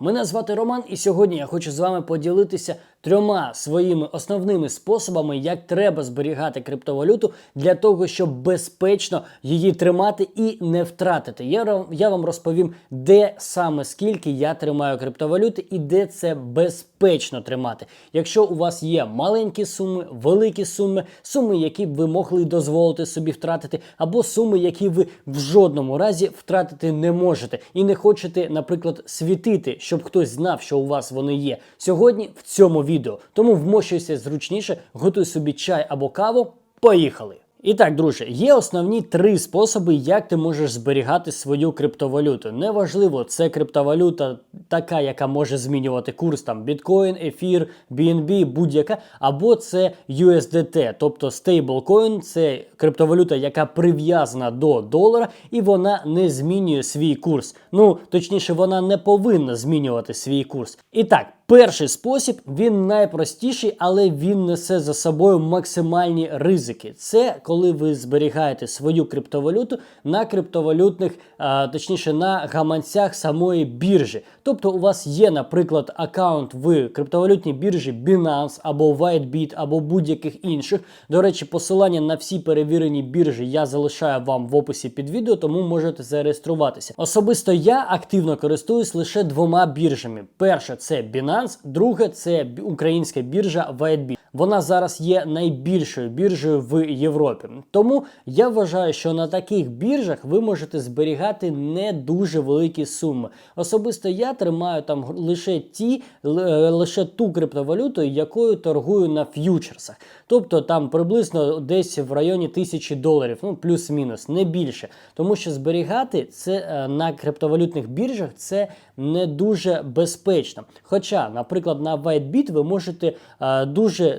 Мене звати Роман, і сьогодні я хочу з вами поділитися трьома своїми основними способами, як треба зберігати криптовалюту для того, щоб безпечно її тримати і не втратити. Я, вам розповім, де саме скільки я тримаю криптовалюти і де це безпечно тримати. Якщо у вас є маленькі суми, великі суми, суми, які б ви могли дозволити собі втратити, або суми, які ви в жодному разі втратити не можете, і не хочете, наприклад, світити, щоб хтось знав, що у вас вони є. Сьогодні в цьому відео. Тому вмощуйся зручніше, готуй собі чай або каву. Поїхали! І так, друже, є основні три способи, як ти можеш зберігати свою криптовалюту. Неважливо, це криптовалюта така, яка може змінювати курс там біткоін, ефір, BNB, будь-яка, або це USDT, тобто стейблкоін, це криптовалюта, яка прив'язана до долара, і вона не змінює свій курс. Ну, точніше, вона не повинна змінювати свій курс. І так, перший спосіб він найпростіший, але він несе за собою максимальні ризики. Це коли ви зберігаєте свою криптовалюту на криптовалютних, а, точніше на гаманцях самої біржі. Тобто у вас є, наприклад, аккаунт в криптовалютній біржі Binance або WhiteBit, або будь-яких інших. До речі, посилання на всі перевірені біржі я залишаю вам в описі під відео, тому можете зареєструватися. Особисто я активно користуюсь лише двома біржами. Перша це Binance, друга це бі- українська біржа WhiteBit. Вона зараз є найбільшою біржею в Європі. Тому я вважаю, що на таких біржах ви можете зберігати не дуже великі суми. Особисто я тримаю там лише ті, е, лише ту криптовалюту, якою торгую на ф'ючерсах. Тобто там приблизно десь в районі тисячі доларів, ну плюс-мінус, не більше. Тому що зберігати це е, на криптовалютних біржах це не дуже безпечно. Хоча, наприклад, на WhiteBit ви можете е,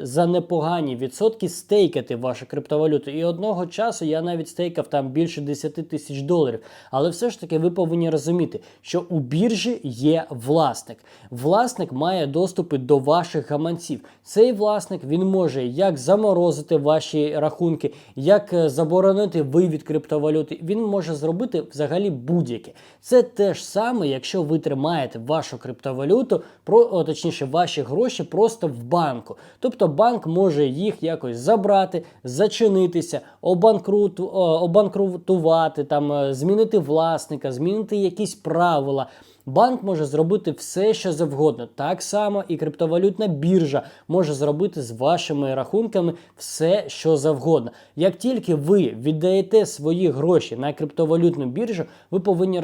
за непогані відсотки стейкати вашу криптовалюту. І одного часу я навіть стейкав там більше 10 тисяч доларів. Але все ж таки ви повинні розуміти, що у біржі є власник. Власник має доступи до ваших гаманців. Цей власник він може як заморозити ваші рахунки, як е, заборонити вивід криптовалюти. Він може зробити взагалі будь-яке. Це те ж саме, якщо ви тримаєте вашу криптовалюту, про точніше, ваші гроші просто в банку. Тобто банк може їх якось забрати, зачинитися, обанкруту, обанкрутувати, там е, змінити власника, змінити якісь правила. Банк може зробити все, що завгодно. Так само і криптовалютна біржа може зробити з вашими рахунками все, що завгодно. Як тільки ви віддаєте свої гроші на криптовалютну біржу, ви повинні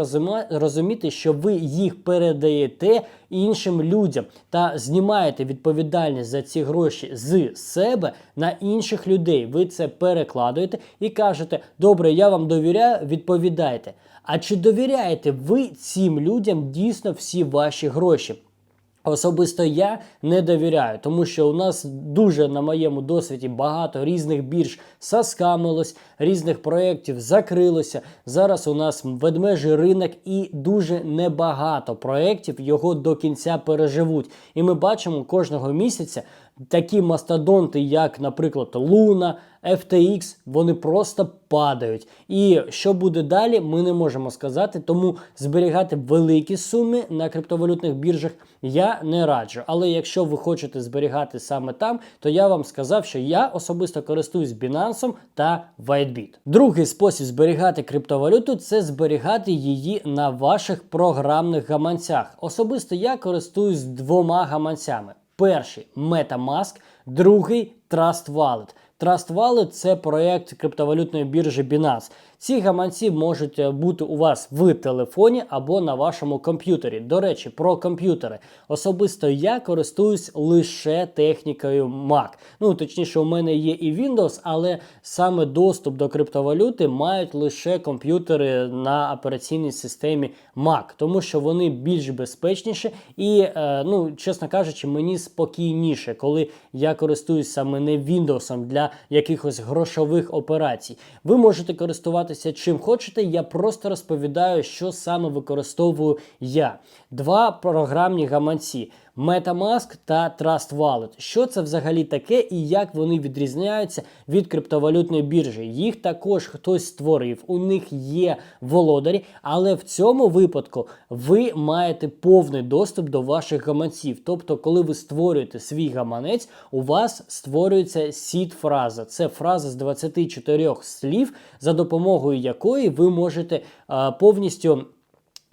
розуміти, що ви їх передаєте іншим людям та знімаєте відповідальність за ці гроші з себе на інших людей. Ви це перекладуєте і кажете: добре, я вам довіряю, відповідайте. А чи довіряєте ви цим людям дійсно всі ваші гроші? Особисто я не довіряю, тому що у нас дуже на моєму досвіді багато різних бірж соскамилось, різних проєктів закрилося. Зараз у нас ведмежий ринок і дуже небагато проєктів його до кінця переживуть. І ми бачимо кожного місяця такі мастодонти, як, наприклад, Луна, FTX, вони просто падають. І що буде далі, ми не можемо сказати. Тому зберігати великі суми на криптовалютних біржах я не раджу. Але якщо ви хочете зберігати саме там, то я вам сказав, що я особисто користуюсь Binance та WhiteBit. Другий спосіб зберігати криптовалюту це зберігати її на ваших програмних гаманцях. Особисто я користуюсь двома гаманцями. Перший MetaMask, другий Trust Wallet. Trust Wallet – це проєкт криптовалютної біржі Binance. Ці гаманці можуть е, бути у вас в телефоні або на вашому комп'ютері. До речі, про комп'ютери. Особисто я користуюсь лише технікою Mac. Ну, точніше, у мене є і Windows, але саме доступ до криптовалюти мають лише комп'ютери на операційній системі Mac, тому що вони більш безпечніші і, е, ну, чесно кажучи, мені спокійніше, коли я користуюсь саме не Windows для якихось грошових операцій. Ви можете користуватися чим хочете. Я просто розповідаю, що саме використовую я. Два програмні гаманці. MetaMask та Trust Wallet. Що це взагалі таке і як вони відрізняються від криптовалютної біржі? Їх також хтось створив, у них є володарі, але в цьому випадку ви маєте повний доступ до ваших гаманців. Тобто, коли ви створюєте свій гаманець, у вас створюється сід фраза. Це фраза з 24 слів, за допомогою якої ви можете а, повністю.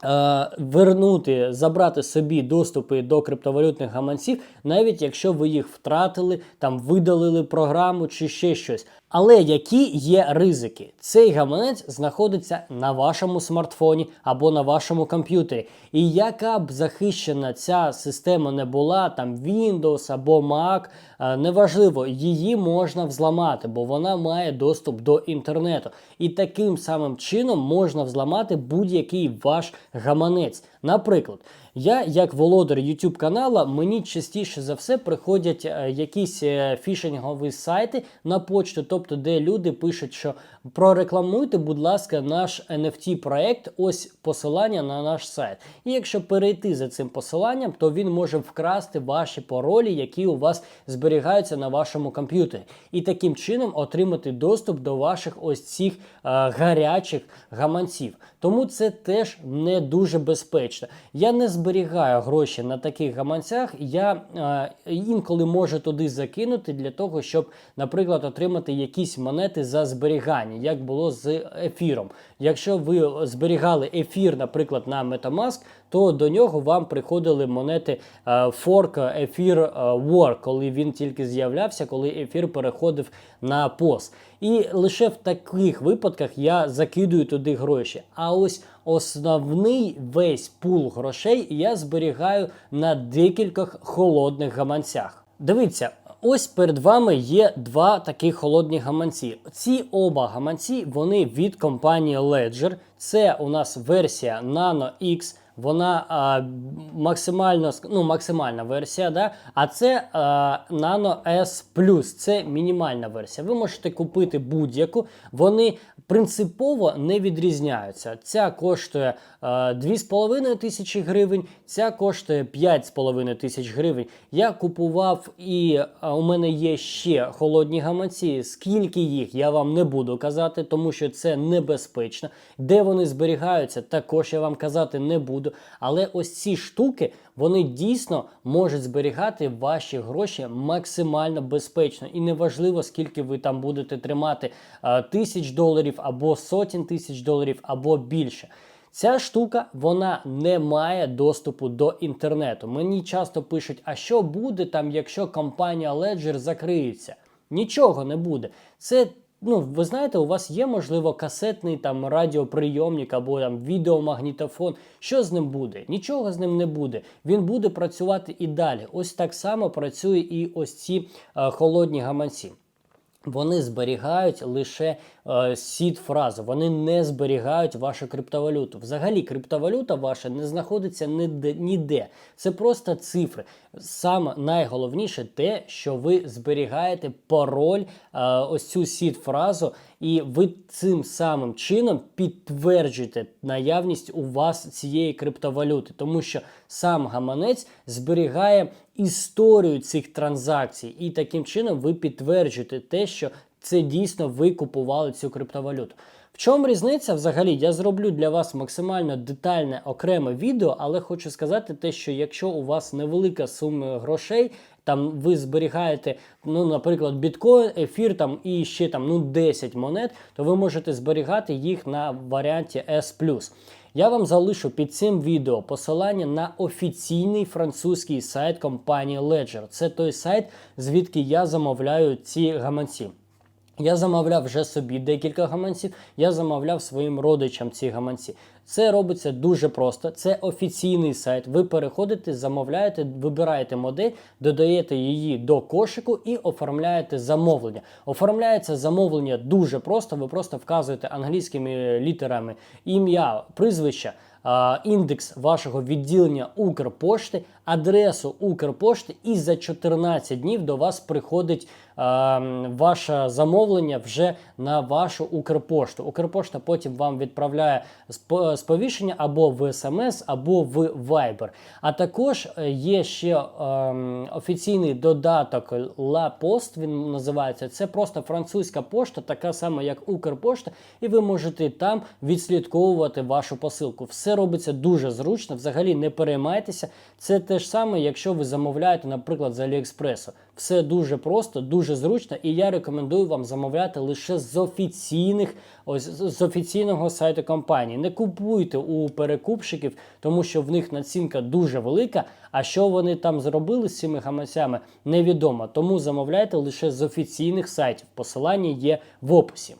Е, Вернути, забрати собі доступи до криптовалютних гаманців, навіть якщо ви їх втратили, там видалили програму чи ще щось. Але які є ризики? Цей гаманець знаходиться на вашому смартфоні або на вашому комп'ютері. І яка б захищена ця система не була, там Windows або Mac, е, неважливо, її можна взламати, бо вона має доступ до інтернету. І таким самим чином можна взламати будь-який ваш гаманець. Наприклад, я, як володар YouTube канала, мені частіше за все приходять е, якісь е, фішингові сайти на почту, тобто де люди пишуть, що прорекламуйте, будь ласка, наш NFT проект, ось посилання на наш сайт. І якщо перейти за цим посиланням, то він може вкрасти ваші паролі, які у вас зберігаються на вашому комп'ютері, і таким чином отримати доступ до ваших ось цих е, гарячих гаманців. Тому це теж не дуже безпечно. Я не зберігаю гроші на таких гаманцях. Я е, інколи можу туди закинути для того, щоб, наприклад, отримати якісь монети за зберігання, як було з ефіром. Якщо ви зберігали ефір, наприклад, на Metamask, то до нього вам приходили монети е, Fork Ефір е, War, коли він тільки з'являвся, коли ефір переходив на POS. І лише в таких випадках я закидую туди гроші. А ось основний весь пул грошей я зберігаю на декількох холодних гаманцях. Дивіться. Ось перед вами є два такі холодні гаманці. Ці оба гаманці вони від компанії Ledger. Це у нас версія Nano X. Вона а, максимально ну, максимальна версія, да? а це а, Nano S це мінімальна версія. Ви можете купити будь-яку, вони принципово не відрізняються. Ця коштує а, 2,5 тисячі гривень, ця коштує 5,5 тисяч гривень. Я купував і а, у мене є ще холодні гаманці. Скільки їх я вам не буду казати, тому що це небезпечно. Де вони зберігаються, також я вам казати не буду. Але ось ці штуки вони дійсно можуть зберігати ваші гроші максимально безпечно. І неважливо, скільки ви там будете тримати тисяч доларів або сотень тисяч доларів, або більше. Ця штука вона не має доступу до інтернету. Мені часто пишуть, а що буде там, якщо компанія Ledger закриється? Нічого не буде. Це ну, ви знаєте, у вас є, можливо, касетний там радіоприйомник або там відеомагнітофон. Що з ним буде? Нічого з ним не буде. Він буде працювати і далі. Ось так само працює і ось ці е, холодні гаманці. Вони зберігають лише е, сід фразу, вони не зберігають вашу криптовалюту. Взагалі, криптовалюта ваша не знаходиться ніде. ніде. Це просто цифри. Саме найголовніше те, що ви зберігаєте пароль, е, ось цю сід фразу, і ви цим самим чином підтверджуєте наявність у вас цієї криптовалюти, тому що сам гаманець зберігає історію цих транзакцій, і таким чином ви підтверджуєте те, що це дійсно ви купували цю криптовалюту. В чому різниця взагалі? Я зроблю для вас максимально детальне окреме відео, але хочу сказати те, що якщо у вас невелика сума грошей, там ви зберігаєте, ну, наприклад, біткоін, ефір там і ще там ну 10 монет, то ви можете зберігати їх на варіанті S+. Я вам залишу під цим відео посилання на офіційний французький сайт компанії Ledger. Це той сайт, звідки я замовляю ці гаманці. Я замовляв вже собі декілька гаманців, я замовляв своїм родичам ці гаманці. Це робиться дуже просто. Це офіційний сайт. Ви переходите, замовляєте, вибираєте модель, додаєте її до кошику і оформляєте замовлення. Оформляється замовлення дуже просто. Ви просто вказуєте англійськими літерами ім'я, прізвище. Індекс вашого відділення Укрпошти, адресу Укрпошти, і за 14 днів до вас приходить ваше замовлення вже на вашу Укрпошту. Укрпошта потім вам відправляє сп- сповіщення або в СМС, або в Viber. А також е, є ще ем, офіційний додаток La Post, він називається. Це просто французька пошта, така сама, як Укрпошта, і ви можете там відслідковувати вашу посилку. Все робиться дуже зручно, взагалі не переймайтеся. Це те ж саме, якщо ви замовляєте, наприклад, з Аліекспресу. Все дуже просто, дуже зручно, і я рекомендую вам замовляти лише з офіційних, ось з офіційного сайту компанії. Не купуйте у перекупщиків, тому що в них націнка дуже велика. А що вони там зробили з цими гаманцями, невідомо. Тому замовляйте лише з офіційних сайтів. Посилання є в описі.